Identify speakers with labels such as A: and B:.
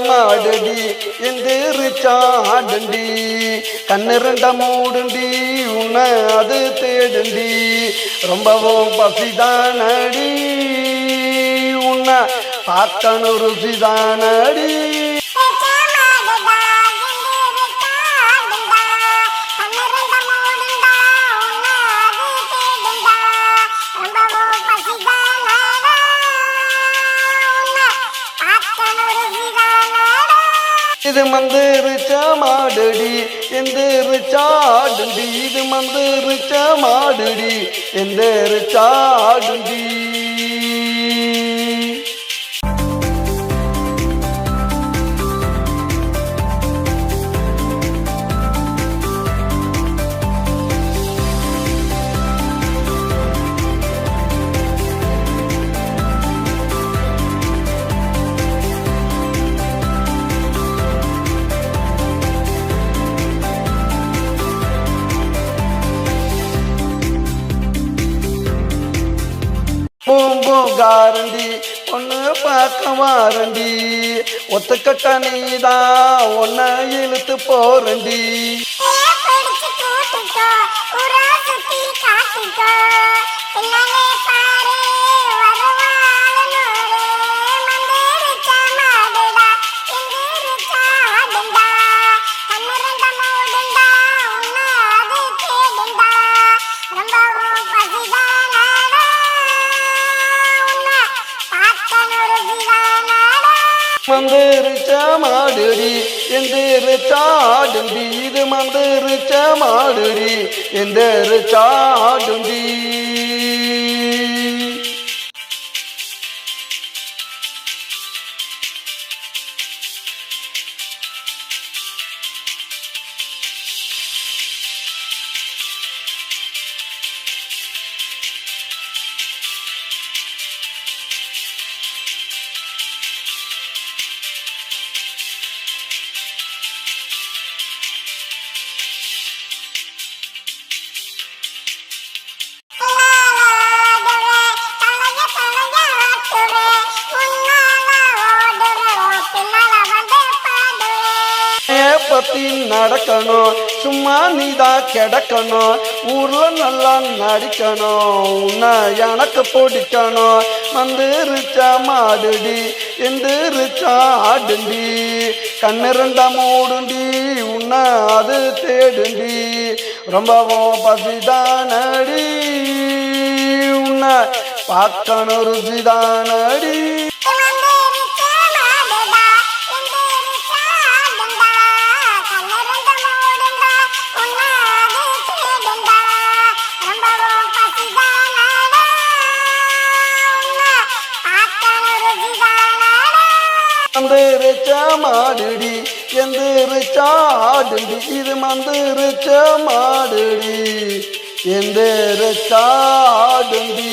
A: மாடடி எந்திரிச்சாடண்டி கண்ணிரண்ட மூடுண்டி உன்னை அது தேடுண்டி. ரொம்பவும் பசிதானடி உன்னை பார்க்கணும் ருசிதானடி இது மந்திரிச்ச மாடுடி எந்திரிச்சாடுண்டி இது மந்திரிச்ச மாடுடி எந்திரிச்சாடுண்டி பூம்பூங்காரண்டி ஒன்று பார்க்க வாரண்டி. ஒத்துக்கட்ட நீதான் ஒன்ன இழுத்து போறண்டி மந்திருச்ச மாடுடி எந்திரிச்சாடுண்டி இது மந்திரிச்ச மாடுடி எந்திரிச்சாடுண்டி பத்தி நடக்கணும். சும்மா நீதா கிடக்கணும். ஊர்ல நல்லா நடிக்கணும். உன்னை எனக்கு பிடிக்கணும். மந்திரிச்சா மாடுடி? எந்திரிச்சா ஆடுண்டி? கண்ணிருந்தா மூடுண்டி? உன்னை அது தேடுண்டி? ரொம்பவும் பசிதானடி. உன்னை பார்க்கணும் ருசிதானடி. மந்திரிச்ச மாடுடி எந்திரிச்ச ஆடுடி இது மந்திரிச்ச மாடுடி எந்திரிச்ச ஆடுடி